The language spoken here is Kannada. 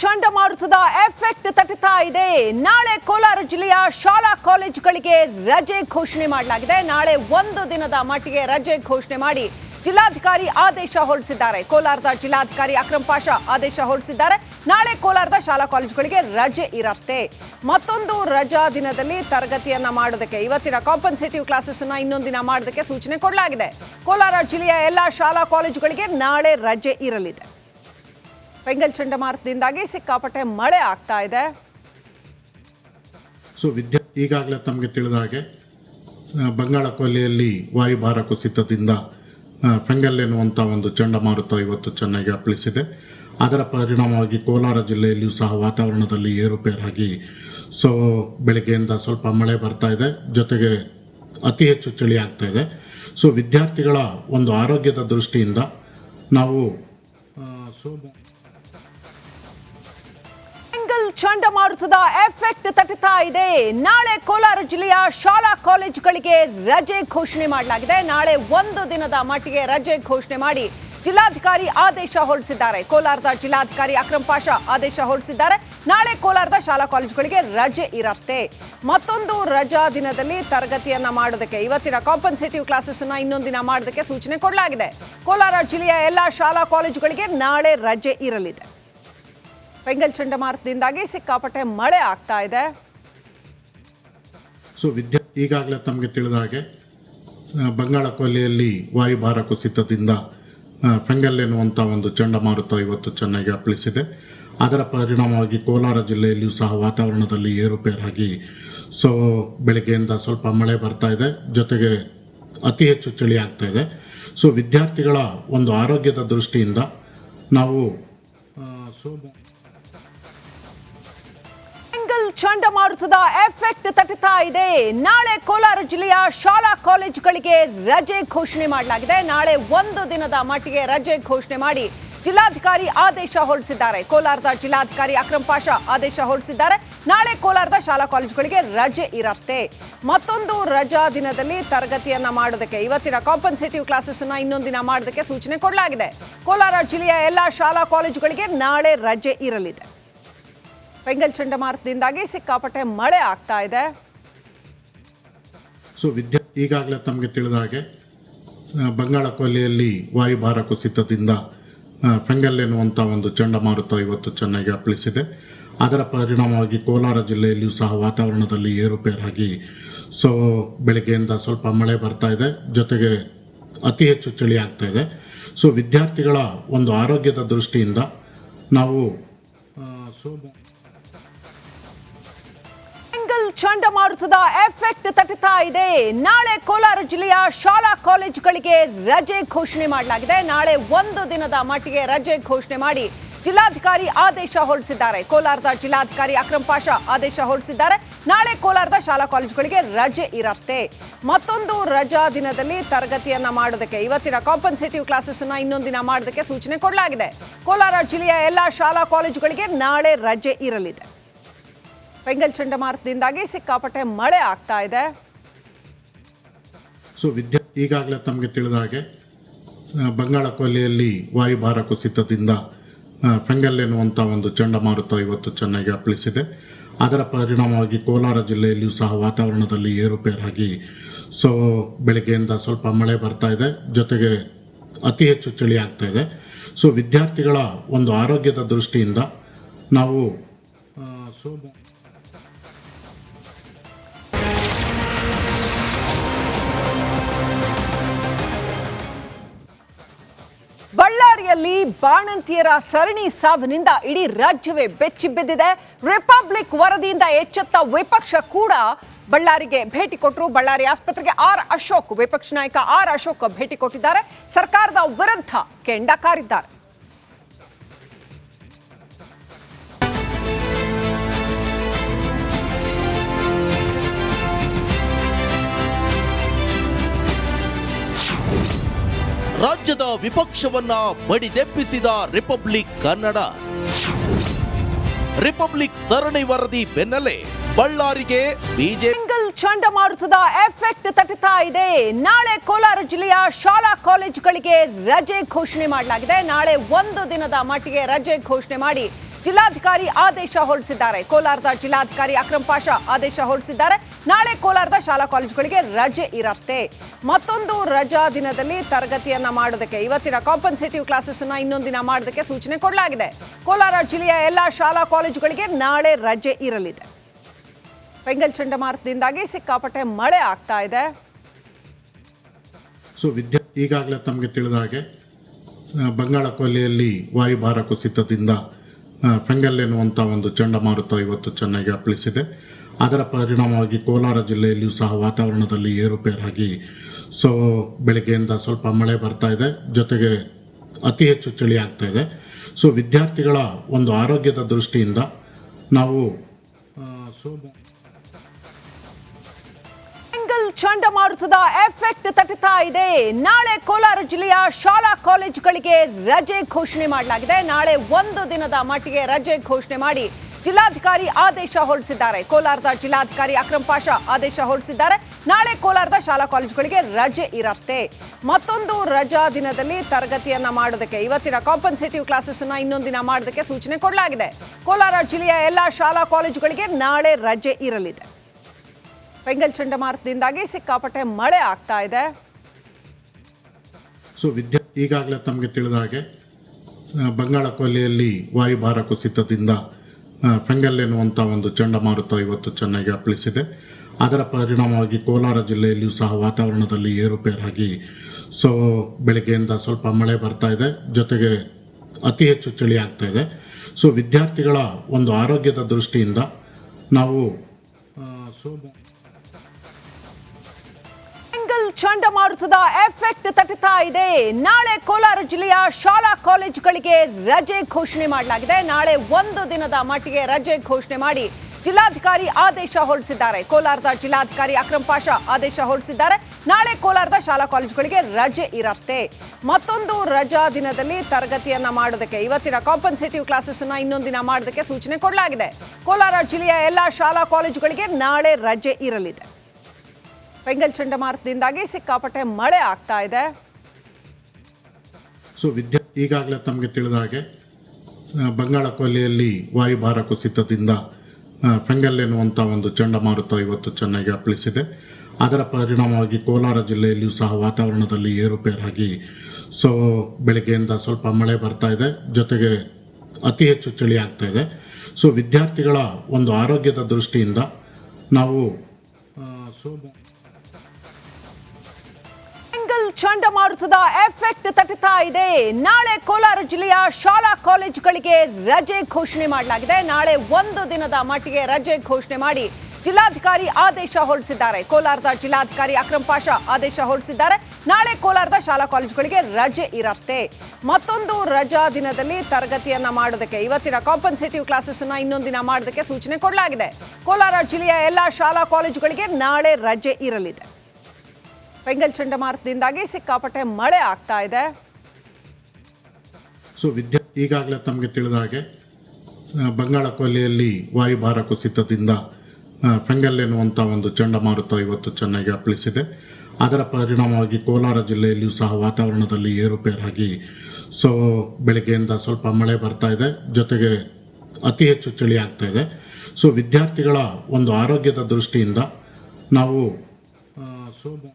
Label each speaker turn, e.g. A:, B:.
A: ಚಂಡಮಾರುತದ ಎಫೆಕ್ಟ್ ತಟ್ಟುತ್ತಾ ಇದೆ. ನಾಳೆ ಕೋಲಾರ ಜಿಲ್ಲೆಯ ಶಾಲಾ ಕಾಲೇಜುಗಳಿಗೆ ರಜೆ ಘೋಷಣೆ ಮಾಡಲಾಗಿದೆ. ನಾಳೆ ಒಂದು ದಿನದ ಮಟ್ಟಿಗೆ ರಜೆ ಘೋಷಣೆ ಮಾಡಿ ಜಿಲ್ಲಾಧಿಕಾರಿ ಆದೇಶ ಹೊರಡಿಸಿದ್ದಾರೆ. ಕೋಲಾರದ ಜಿಲ್ಲಾಧಿಕಾರಿ ಅಕ್ರಮ್ ಪಾಷಾ ಆದೇಶ ಹೊರಡಿಸಿದ್ದಾರೆ. ನಾಳೆ ಕೋಲಾರದ ಶಾಲಾ ಕಾಲೇಜುಗಳಿಗೆ ರಜೆ ಇರುತ್ತೆ. ಮತ್ತೊಂದು ರಜಾ ದಿನದಲ್ಲಿ ತರಗತಿಯನ್ನ ಮಾಡೋದಕ್ಕೆ, ಇವತ್ತಿನ ಕಾಂಪನ್ಸೇಟಿವ್ ಕ್ಲಾಸಸ್ ಅನ್ನ ಇನ್ನೊಂದು ದಿನ ಮಾಡೋದಕ್ಕೆ ಸೂಚನೆ ಕೊಡಲಾಗಿದೆ. ಕೋಲಾರ ಜಿಲ್ಲೆಯ ಎಲ್ಲಾ ಶಾಲಾ ಕಾಲೇಜುಗಳಿಗೆ ನಾಳೆ ರಜೆ ಇರಲಿದೆ. ಬೆಂಗಲ್ ಚಂಡಮಾರುತದಿಂದಾಗಿ ಸಿಕ್ಕಾಪಟ್ಟೆ ಮಳೆ ಆಗ್ತಾ ಇದೆ.
B: ಸೊ ವಿದ್ಯಾ ಈಗಾಗಲೇ ತಮಗೆ ತಿಳಿದ ಹಾಗೆ ಬಂಗಾಳ ಕೊಲ್ಲಿಯಲ್ಲಿ ವಾಯುಭಾರ ಕುಸಿತದಿಂದ ಫೆಂಗಲ್ ಎನ್ನುವಂಥ ಒಂದು ಚಂಡಮಾರುತ ಇವತ್ತು ಚೆನ್ನಾಗಿ ಅಪ್ಪಳಿಸಿದೆ. ಅದರ ಪರಿಣಾಮವಾಗಿ ಕೋಲಾರ ಜಿಲ್ಲೆಯಲ್ಲಿಯೂ ಸಹ ವಾತಾವರಣದಲ್ಲಿ ಏರುಪೇರಾಗಿ ಸೊ ಬೆಳಗ್ಗೆಯಿಂದ ಸ್ವಲ್ಪ ಮಳೆ ಬರ್ತಾ ಇದೆ. ಜೊತೆಗೆ ಅತಿ ಹೆಚ್ಚು ಚಳಿ ಆಗ್ತಾ ಇದೆ. ಸೊ ವಿದ್ಯಾರ್ಥಿಗಳ ಒಂದು ಆರೋಗ್ಯದ ದೃಷ್ಟಿಯಿಂದ ನಾವು ಆ, ಸೋಮ
A: ಬೆಂಗಲ್ ಚಂಡಮಾರುತದ ಎಫೆಕ್ಟ್ ತಟ್ಟುತ್ತಾ ಇದೆ. ನಾಳೆ ಕೋಲಾರ ಜಿಲ್ಲೆಯ ಶಾಲಾ ಕಾಲೇಜುಗಳಿಗೆ ರಜೆ ಘೋಷಣೆ ಮಾಡಲಾಗಿದೆ. ನಾಳೆ ಒಂದು ದಿನದ ಮಟ್ಟಿಗೆ ರಜೆ ಘೋಷಣೆ ಮಾಡಿ ಜಿಲ್ಲಾಧಿಕಾರಿ ಆದೇಶ ಹೊರಡಿಸಿದ್ದಾರೆ. ಕೋಲಾರದ ಜಿಲ್ಲಾಧಿಕಾರಿ ಅಕ್ರಮ್ ಪಾಷಾ ಆದೇಶ ಹೊರಡಿಸಿದ್ದಾರೆ. ನಾಳೆ ಕೋಲಾರದ ಶಾಲಾ ಕಾಲೇಜುಗಳಿಗೆ ರಜೆ ಇರುತ್ತೆ. ಮತ್ತೊಂದು ರಜಾ ದಿನದಲ್ಲಿ ತರಗತಿಯನ್ನ ಮಾಡೋದಕ್ಕೆ, ಇವತ್ತಿನ ಕಾಂಪನ್ಸೇಟಿವ್ ಕ್ಲಾಸಸ್ ಅನ್ನ ಇನ್ನೊಂದು ದಿನ ಮಾಡೋದಕ್ಕೆ ಸೂಚನೆ ಕೊಡಲಾಗಿದೆ. ಕೋಲಾರ ಜಿಲ್ಲೆಯ ಎಲ್ಲಾ ಶಾಲಾ ಕಾಲೇಜುಗಳಿಗೆ ನಾಳೆ ರಜೆ ಇರಲಿದೆ. ಬೆಂಗಲ್ ಚಂಡಮಾರುತದಿಂದಾಗಿ ಸಿಕ್ಕಾಪಟ್ಟೆ ಮಳೆ ಆಗ್ತಾ ಇದೆ.
B: ಸೊ ವಿದ್ಯಾ ಈಗಾಗಲೇ ತಮಗೆ ತಿಳಿದ ಹಾಗೆ ಬಂಗಾಳ ಕೊಲ್ಲಿಯಲ್ಲಿ ವಾಯುಭಾರ ಕುಸಿತದಿಂದ ಫೆಂಗಲ್ ಎನ್ನುವಂಥ ಒಂದು ಚಂಡಮಾರುತ ಇವತ್ತು ಚೆನ್ನಾಗಿ ಅಪ್ಪಳಿಸಿದೆ. ಅದರ ಪರಿಣಾಮವಾಗಿ ಕೋಲಾರ ಜಿಲ್ಲೆಯಲ್ಲಿಯೂ ಸಹ ವಾತಾವರಣದಲ್ಲಿ ಏರುಪೇರಾಗಿ, ಸೊ ಬೆಳಗ್ಗೆಯಿಂದ ಸ್ವಲ್ಪ ಮಳೆ ಬರ್ತಾ ಇದೆ. ಜೊತೆಗೆ ಅತಿ ಹೆಚ್ಚು ಚಳಿ ಆಗ್ತಾ ಇದೆ. ಸೊ ವಿದ್ಯಾರ್ಥಿಗಳ ಒಂದು ಆರೋಗ್ಯದ ದೃಷ್ಟಿಯಿಂದ ನಾವು ಸೋಮ
A: ಚಂಡಮಾರುತದ ಎಫೆಕ್ಟ್ ತಟ್ಟುತ್ತಾ ಇದೆ. ನಾಳೆ ಕೋಲಾರ ಜಿಲ್ಲೆಯ ಶಾಲಾ ಕಾಲೇಜುಗಳಿಗೆ ರಜೆ ಘೋಷಣೆ ಮಾಡಲಾಗಿದೆ. ನಾಳೆ ಒಂದು ದಿನದ ಮಟ್ಟಿಗೆ ರಜೆ ಘೋಷಣೆ ಮಾಡಿ ಜಿಲ್ಲಾಧಿಕಾರಿ ಆದೇಶ ಹೊರಡಿಸಿದ್ದಾರೆ. ಕೋಲಾರದ ಜಿಲ್ಲಾಧಿಕಾರಿ ಅಕ್ರಮ್ ಪಾಷಾ ಆದೇಶ ಹೊರಡಿಸಿದ್ದಾರೆ. ನಾಳೆ ಕೋಲಾರದ ಶಾಲಾ ಕಾಲೇಜುಗಳಿಗೆ ರಜೆ ಇರುತ್ತೆ. ಮತ್ತೊಂದು ರಜಾ ದಿನದಲ್ಲಿ ತರಗತಿಯನ್ನ ಮಾಡೋದಕ್ಕೆ, ಇವತ್ತಿನ ಕಾಂಪನ್ಸೇಟಿವ್ ಕ್ಲಾಸಸ್ ಅನ್ನ ಇನ್ನೊಂದು ದಿನ ಮಾಡೋದಕ್ಕೆ ಸೂಚನೆ ಕೊಡಲಾಗಿದೆ. ಕೋಲಾರ ಜಿಲ್ಲೆಯ ಎಲ್ಲಾ ಶಾಲಾ ಕಾಲೇಜುಗಳಿಗೆ ನಾಳೆ ರಜೆ ಇರಲಿದೆ. ಬೆಂಗಲ್ ಚಂಡಮಾರುತದಿಂದಾಗಿ ಸಿಕ್ಕಾಪಟ್ಟೆ ಮಳೆ ಆಗ್ತಾ ಇದೆ.
B: ಸೊ ವಿದ್ಯಾ ಈಗಾಗಲೇ ತಮಗೆ ತಿಳಿದ ಹಾಗೆ ಬಂಗಾಳ ಕೊಲ್ಲಿಯಲ್ಲಿ ವಾಯುಭಾರ ಕುಸಿತದಿಂದ ಫೆಂಗಲ್ ಎನ್ನುವಂಥ ಒಂದು ಚಂಡಮಾರುತ ಇವತ್ತು ಚೆನ್ನಾಗಿ ಅಪ್ಪಳಿಸಿದೆ. ಅದರ ಪರಿಣಾಮವಾಗಿ ಕೋಲಾರ ಜಿಲ್ಲೆಯಲ್ಲಿಯೂ ಸಹ ವಾತಾವರಣದಲ್ಲಿ ಏರುಪೇರಾಗಿ ಸೊ ಬೆಳಗ್ಗೆಯಿಂದ ಸ್ವಲ್ಪ ಮಳೆ ಬರ್ತಾ ಇದೆ. ಜೊತೆಗೆ ಅತಿ ಹೆಚ್ಚು ಚಳಿ ಆಗ್ತಾ ಇದೆ. ಸೊ ವಿದ್ಯಾರ್ಥಿಗಳ ಒಂದು ಆರೋಗ್ಯದ ದೃಷ್ಟಿಯಿಂದ ನಾವು ಆ, ಸೋಮ
A: ಬೆಂಗಲ್ ಚಂಡಮಾರುತದ ಎಫೆಕ್ಟ್ ತಟ್ಟುತ್ತಾ ಇದೆ. ನಾಳೆ ಕೋಲಾರ ಜಿಲ್ಲೆಯ ಶಾಲಾ ಕಾಲೇಜುಗಳಿಗೆ ರಜೆ ಘೋಷಣೆ ಮಾಡಲಾಗಿದೆ. ನಾಳೆ ಒಂದು ದಿನದ ಮಟ್ಟಿಗೆ ರಜೆ ಘೋಷಣೆ ಮಾಡಿ ಜಿಲ್ಲಾಧಿಕಾರಿ ಆದೇಶ ಹೊರಡಿಸಿದ್ದಾರೆ. ಕೋಲಾರದ ಜಿಲ್ಲಾಧಿಕಾರಿ ಅಕ್ರಮ್ ಪಾಷಾ ಆದೇಶ ಹೊರಡಿಸಿದ್ದಾರೆ. ನಾಳೆ ಕೋಲಾರದ ಶಾಲಾ ಕಾಲೇಜುಗಳಿಗೆ ರಜೆ ಇರುತ್ತೆ. ಮತ್ತೊಂದು ರಜಾ ದಿನದಲ್ಲಿ ತರಗತಿಯನ್ನ ಮಾಡೋದಕ್ಕೆ, ಇವತ್ತಿನ ಕಾಂಪನ್ಸೇಟಿವ್ ಕ್ಲಾಸಸ್ ಅನ್ನ ಇನ್ನೊಂದು ದಿನ ಮಾಡೋದಕ್ಕೆ ಸೂಚನೆ ಕೊಡಲಾಗಿದೆ. ಕೋಲಾರ ಜಿಲ್ಲೆಯ ಎಲ್ಲಾ ಶಾಲಾ ಕಾಲೇಜುಗಳಿಗೆ ನಾಳೆ ರಜೆ ಇರಲಿದೆ. ಬೆಂಗಲ್ ಚಂಡಮಾರುತದಿಂದಾಗಿ ಸಿಕ್ಕಾಪಟ್ಟೆ ಮಳೆ ಆಗ್ತಾ ಇದೆ.
B: ಸೊ ವಿದ್ಯಾ ಈಗಾಗಲೇ ತಮಗೆ ತಿಳಿದ ಹಾಗೆ ಬಂಗಾಳ ಕೊಲ್ಲಿಯಲ್ಲಿ ವಾಯುಭಾರ ಕುಸಿತದಿಂದ ಫೆಂಗಲ್ ಎನ್ನುವಂಥ ಒಂದು ಚಂಡಮಾರುತ ಇವತ್ತು ಚೆನ್ನಾಗಿ ಅಪ್ಪಳಿಸಿದೆ. ಅದರ ಪರಿಣಾಮವಾಗಿ ಕೋಲಾರ ಜಿಲ್ಲೆಯಲ್ಲಿಯೂ ಸಹ ವಾತಾವರಣದಲ್ಲಿ ಏರುಪೇರಾಗಿ, ಸೊ ಬೆಳಗ್ಗೆಯಿಂದ ಸ್ವಲ್ಪ ಮಳೆ ಬರ್ತಾ ಇದೆ. ಜೊತೆಗೆ ಅತಿ ಹೆಚ್ಚು ಚಳಿ ಆಗ್ತಾ ಇದೆ. ಸೊ ವಿದ್ಯಾರ್ಥಿಗಳ ಒಂದು ಆರೋಗ್ಯದ ದೃಷ್ಟಿಯಿಂದ ನಾವು ಸೋಮ
A: ಬಳ್ಳಾರಿಯಲ್ಲಿ ಬಾಣಂತಿಯರ ಸರಣಿ ಸಾವಿನಿಂದ ಇಡೀ ರಾಜ್ಯವೇ ಬೆಚ್ಚಿ ಬಿದ್ದಿದೆ. ರಿಪಬ್ಲಿಕ್ ವರದಿಯಿಂದ ಎಚ್ಚೆತ್ತ ವಿಪಕ್ಷ ಕೂಡ ಬಳ್ಳಾರಿಗೆ ಭೇಟಿ ಕೊಟ್ಟರು. ಬಳ್ಳಾರಿ ಆಸ್ಪತ್ರೆಗೆ ಆರ್ ಅಶೋಕ್, ವಿಪಕ್ಷ ನಾಯಕ ಆರ್ ಅಶೋಕ್ ಭೇಟಿ ಕೊಟ್ಟಿದ್ದಾರೆ. ಸರ್ಕಾರದ ವಿರುದ್ಧ ಕೆಂಡ ಕಾರಿದ್ದಾರೆ
C: ರಾಜ್ಯದ ವಿಪಕ್ಷವನ್ನ ಬಡಿದೆಬ್ಬಿಸಿದ ರಿಪಬ್ಲಿಕ್ ಕನ್ನಡ. ರಿಪಬ್ಲಿಕ್ ಸರಣಿ ವರದಿ ಬೆನ್ನಲ್ಲೇ ಬಳ್ಳಾರಿಗೆ ಬಿಜೆಪಿ
A: ಚಂಡಮಾರುತದ ಎಫೆಕ್ಟ್ ತಟ್ಟುತ್ತಾ ಇದೆ. ನಾಳೆ ಕೋಲಾರ ಜಿಲ್ಲೆಯ ಶಾಲಾ ಕಾಲೇಜುಗಳಿಗೆ ರಜೆ ಘೋಷಣೆ ಮಾಡಲಾಗಿದೆ. ನಾಳೆ ಒಂದು ದಿನದ ಮಟ್ಟಿಗೆ ರಜೆ ಘೋಷಣೆ ಮಾಡಿ ಜಿಲ್ಲಾಧಿಕಾರಿ ಆದೇಶ ಹೊರಡಿಸಿದ್ದಾರೆ. ಕೋಲಾರದ ಜಿಲ್ಲಾಧಿಕಾರಿ ಅಕ್ರಮ್ ಪಾಷಾ ಆದೇಶ ಹೊರಡಿಸಿದ್ದಾರೆ. ನಾಳೆ ಕೋಲಾರದ ಶಾಲಾ ಕಾಲೇಜುಗಳಿಗೆ ರಜೆ ಇರತ್ತೆ. ಮತ್ತೊಂದು ರಜಾ ದಿನದಲ್ಲಿ ತರಗತಿಯನ್ನ ಮಾಡೋದಕ್ಕೆ, ಇವತ್ತಿನ ಕಾಂಪನ್ಸೇಟಿವ್ ಕ್ಲಾಸಸ್ ಅನ್ನ ಇನ್ನೊಂದು ದಿನ ಮಾಡೋದಕ್ಕೆ ಸೂಚನೆ ಕೊಡಲಾಗಿದೆ. ಕೋಲಾರ ಜಿಲ್ಲೆಯ ಎಲ್ಲಾ ಶಾಲಾ ಕಾಲೇಜುಗಳಿಗೆ ನಾಳೆ ರಜೆ ಇರಲಿದೆ. ಬೆಂಗಲ್ ಚಂಡಮಾರುತದಿಂದಾಗಿ ಸಿಕ್ಕಾಪಟ್ಟೆ ಮಳೆ ಆಗ್ತಾ ಇದೆ.
B: ಸೊ ವಿದ್ಯಾ ಈಗಾಗಲೇ ತಮಗೆ ತಿಳಿದ ಹಾಗೆ ಬಂಗಾಳ ಕೊಲ್ಲಿಯಲ್ಲಿ ವಾಯುಭಾರ ಕುಸಿತದಿಂದ ಫೆಂಗಲ್ ಎನ್ನುವಂಥ ಒಂದು ಚಂಡಮಾರುತ ಇವತ್ತು ಚೆನ್ನಾಗಿ ಅಪ್ಪಳಿಸಿದೆ. ಅದರ ಪರಿಣಾಮವಾಗಿ ಕೋಲಾರ ಜಿಲ್ಲೆಯಲ್ಲಿಯೂ ಸಹ ವಾತಾವರಣದಲ್ಲಿ ಏರುಪೇರಾಗಿ ಸೊ, ಬೆಳಗ್ಗೆಯಿಂದ ಸ್ವಲ್ಪ ಮಳೆ ಬರ್ತಾ ಇದೆ. ಜೊತೆಗೆ ಅತಿ ಹೆಚ್ಚು ಚಳಿ ಆಗ್ತಾ ಇದೆ. ಸೊ, ವಿದ್ಯಾರ್ಥಿಗಳ ಒಂದು ಆರೋಗ್ಯದ ದೃಷ್ಟಿಯಿಂದ ನಾವು
A: ಚಂಡಮಾರುತದ ಎಫೆಕ್ಟ್ ತಟ್ಟುತ್ತಾ ಇದೆ. ನಾಳೆ ಕೋಲಾರ ಜಿಲ್ಲೆಯ ಶಾಲಾ ಕಾಲೇಜುಗಳಿಗೆ ರಜೆ ಘೋಷಣೆ ಮಾಡಲಾಗಿದೆ. ನಾಳೆ ಒಂದು ದಿನದ ಮಟ್ಟಿಗೆ ರಜೆ ಘೋಷಣೆ ಮಾಡಿ ಜಿಲ್ಲಾಧಿಕಾರಿ ಆದೇಶ ಹೊರಡಿಸಿದ್ದಾರೆ. ಕೋಲಾರದ ಜಿಲ್ಲಾಧಿಕಾರಿ ಅಕ್ರಮ್ ಪಾಷಾ ಆದೇಶ ಹೊರಡಿಸಿದ್ದಾರೆ. ನಾಳೆ ಕೋಲಾರದ ಶಾಲಾ ಕಾಲೇಜುಗಳಿಗೆ ರಜೆ ಇರತ್ತೆ. ಮತ್ತೊಂದು ರಜಾ ದಿನದಲ್ಲಿ ತರಗತಿಯನ್ನ ಮಾಡೋದಕ್ಕೆ, ಇವತ್ತಿನ ಕಾಂಪನ್ಸೇಟಿವ್ ಕ್ಲಾಸಸ್ ಅನ್ನ ಇನ್ನೊಂದು ದಿನ ಮಾಡೋದಕ್ಕೆ ಸೂಚನೆ ಕೊಡಲಾಗಿದೆ. ಕೋಲಾರ ಜಿಲ್ಲೆಯ ಎಲ್ಲಾ ಶಾಲಾ ಕಾಲೇಜುಗಳಿಗೆ ನಾಳೆ ರಜೆ ಇರಲಿದೆ. ಬೆಂಗಲ್ ಚಂಡಮಾರುತದಿಂದಾಗಿ ಸಿಕ್ಕಾಪಟ್ಟೆ ಮಳೆ ಆಗ್ತಾ ಇದೆ.
B: ಸೊ ವಿದ್ಯಾ ಈಗಾಗಲೇ ತಮಗೆ ತಿಳಿದ ಹಾಗೆ ಬಂಗಾಳ ಕೊಲ್ಲಿಯಲ್ಲಿ ವಾಯುಭಾರ ಕುಸಿತದಿಂದ ಫೆಂಗಲ್ ಎನ್ನುವಂಥ ಒಂದು ಚಂಡಮಾರುತ ಇವತ್ತು ಚೆನ್ನಾಗಿ ಅಪ್ಪಳಿಸಿದೆ. ಅದರ ಪರಿಣಾಮವಾಗಿ ಕೋಲಾರ ಜಿಲ್ಲೆಯಲ್ಲಿಯೂ ಸಹ ವಾತಾವರಣದಲ್ಲಿ ಏರುಪೇರಾಗಿ ಸೊ ಬೆಳಗ್ಗೆಯಿಂದ ಸ್ವಲ್ಪ ಮಳೆ ಬರ್ತಾ ಇದೆ. ಜೊತೆಗೆ ಅತಿ ಹೆಚ್ಚು ಚಳಿ ಆಗ್ತಾ ಇದೆ. ಸೊ ವಿದ್ಯಾರ್ಥಿಗಳ ಒಂದು ಆರೋಗ್ಯದ ದೃಷ್ಟಿಯಿಂದ ನಾವು ಆ, ಸೋಮು
A: ಬೆಂಗಲ್ ಚಂಡಮಾರುತದ ಎಫೆಕ್ಟ್ ತಟ್ಟುತ್ತಾ ಇದೆ. ನಾಳೆ ಕೋಲಾರ ಜಿಲ್ಲೆಯ ಶಾಲಾ ಕಾಲೇಜುಗಳಿಗೆ ರಜೆ ಘೋಷಣೆ ಮಾಡಲಾಗಿದೆ. ನಾಳೆ ಒಂದು ದಿನದ ಮಟ್ಟಿಗೆ ರಜೆ ಘೋಷಣೆ ಮಾಡಿ ಜಿಲ್ಲಾಧಿಕಾರಿ ಆದೇಶ ಹೊರಡಿಸಿದ್ದಾರೆ. ಕೋಲಾರದ ಜಿಲ್ಲಾಧಿಕಾರಿ ಅಕ್ರಮ್ ಪಾಷಾ ಆದೇಶ ಹೊರಡಿಸಿದ್ದಾರೆ. ನಾಳೆ ಕೋಲಾರದ ಶಾಲಾ ಕಾಲೇಜುಗಳಿಗೆ ರಜೆ ಇರತ್ತೆ. ಮತ್ತೊಂದು ರಜಾ ದಿನದಲ್ಲಿ ತರಗತಿಯನ್ನ ಮಾಡೋದಕ್ಕೆ, ಇವತ್ತಿನ ಕಾಂಪನ್ಸೇಟಿವ್ ಕ್ಲಾಸಸ್ ಅನ್ನ ಇನ್ನೊಂದು ದಿನ ಮಾಡೋದಕ್ಕೆ ಸೂಚನೆ ಕೊಡಲಾಗಿದೆ. ಕೋಲಾರ ಜಿಲ್ಲೆಯ ಎಲ್ಲಾ ಶಾಲಾ ಕಾಲೇಜುಗಳಿಗೆ ನಾಳೆ ರಜೆ ಇರಲಿದೆ. ಬೆಂಗಲ್ ಚಂಡಮಾರುತದಿಂದಾಗಿ ಸಿಕ್ಕಾಪಟ್ಟೆ ಮಳೆ ಆಗ್ತಾ ಇದೆ.
B: ಸೊ ವಿದ್ಯಾ, ಈಗಾಗಲೇ ತಮಗೆ ತಿಳಿದ ಹಾಗೆ ಬಂಗಾಳ ಕೊಲ್ಲಿಯಲ್ಲಿ ವಾಯುಭಾರ ಕುಸಿತದಿಂದ ಫೆಂಗಲ್ ಎನ್ನುವಂಥ ಒಂದು ಚಂಡಮಾರುತ ಇವತ್ತು ಚೆನ್ನಾಗಿ ಅಪ್ಪಳಿಸಿದೆ. ಅದರ ಪರಿಣಾಮವಾಗಿ ಕೋಲಾರ ಜಿಲ್ಲೆಯಲ್ಲಿಯೂ ಸಹ ವಾತಾವರಣದಲ್ಲಿ ಏರುಪೇರಾಗಿ, ಸೊ ಬೆಳಗ್ಗೆಯಿಂದ ಸ್ವಲ್ಪ ಮಳೆ ಬರ್ತಾ ಇದೆ. ಜೊತೆಗೆ ಅತಿ ಹೆಚ್ಚು ಚಳಿ ಆಗ್ತಾ ಇದೆ. ಸೊ ವಿದ್ಯಾರ್ಥಿಗಳ ಒಂದು ಆರೋಗ್ಯದ ದೃಷ್ಟಿಯಿಂದ ನಾವು ಸೋಮು
A: ಚಂಡಮಾರುತದ ಎಫೆಕ್ಟ್ ತಟ್ಟುತ್ತಾ ಇದೆ. ನಾಳೆ ಕೋಲಾರ ಜಿಲ್ಲೆಯ ಶಾಲಾ ಕಾಲೇಜುಗಳಿಗೆ ರಜೆ ಘೋಷಣೆ ಮಾಡಲಾಗಿದೆ. ನಾಳೆ ಒಂದು ದಿನದ ಮಟ್ಟಿಗೆ ರಜೆ ಘೋಷಣೆ ಮಾಡಿ ಜಿಲ್ಲಾಧಿಕಾರಿ ಆದೇಶ ಹೊರಡಿಸಿದ್ದಾರೆ. ಕೋಲಾರದ ಜಿಲ್ಲಾಧಿಕಾರಿ ಅಕ್ರಮ್ ಪಾಷಾ ಆದೇಶ ಹೊರಡಿಸಿದ್ದಾರೆ. ನಾಳೆ ಕೋಲಾರದ ಶಾಲಾ ಕಾಲೇಜುಗಳಿಗೆ ರಜೆ ಇರತ್ತೆ. ಮತ್ತೊಂದು ರಜಾ ದಿನದಲ್ಲಿ ತರಗತಿಯನ್ನ ಮಾಡೋದಕ್ಕೆ, ಇವತ್ತಿನ ಕಾಂಪನ್ಸೇಟಿವ್ ಕ್ಲಾಸಸ್ ಅನ್ನ ದಿನ ಮಾಡೋದಕ್ಕೆ ಸೂಚನೆ ಕೊಡಲಾಗಿದೆ. ಕೋಲಾರ ಜಿಲ್ಲೆಯ ಎಲ್ಲಾ ಶಾಲಾ ಕಾಲೇಜುಗಳಿಗೆ ನಾಳೆ ರಜೆ ಇರಲಿದೆ. ಬೆಂಗಲ್ ಚಂಡಮಾರುತದಿಂದಾಗಿ ಸಿಕ್ಕಾಪಟ್ಟೆ ಮಳೆ ಆಗ್ತಾ ಇದೆ.
B: ಸೊ ವಿದ್ಯಾ ಈಗಾಗಲೇ ತಮಗೆ ತಿಳಿದ ಹಾಗೆ ಬಂಗಾಳ ಕೊಲ್ಲಿಯಲ್ಲಿ ವಾಯುಭಾರ ಕುಸಿತದಿಂದ ಫೆಂಗಲ್ ಎನ್ನುವಂಥ ಒಂದು ಚಂಡಮಾರುತ ಇವತ್ತು ಚೆನ್ನಾಗಿ ಅಪ್ಪಳಿಸಿದೆ. ಅದರ ಪರಿಣಾಮವಾಗಿ ಕೋಲಾರ ಜಿಲ್ಲೆಯಲ್ಲಿಯೂ ಸಹ ವಾತಾವರಣದಲ್ಲಿ ಏರುಪೇರಾಗಿ, ಸೊ ಬೆಳಗ್ಗೆಯಿಂದ ಸ್ವಲ್ಪ ಮಳೆ ಬರ್ತಾ ಇದೆ. ಜೊತೆಗೆ ಅತಿ ಹೆಚ್ಚು ಚಳಿ ಆಗ್ತಾ ಇದೆ. ಸೊ ವಿದ್ಯಾರ್ಥಿಗಳ ಒಂದು ಆರೋಗ್ಯದ ದೃಷ್ಟಿಯಿಂದ ನಾವು ಸೋಮು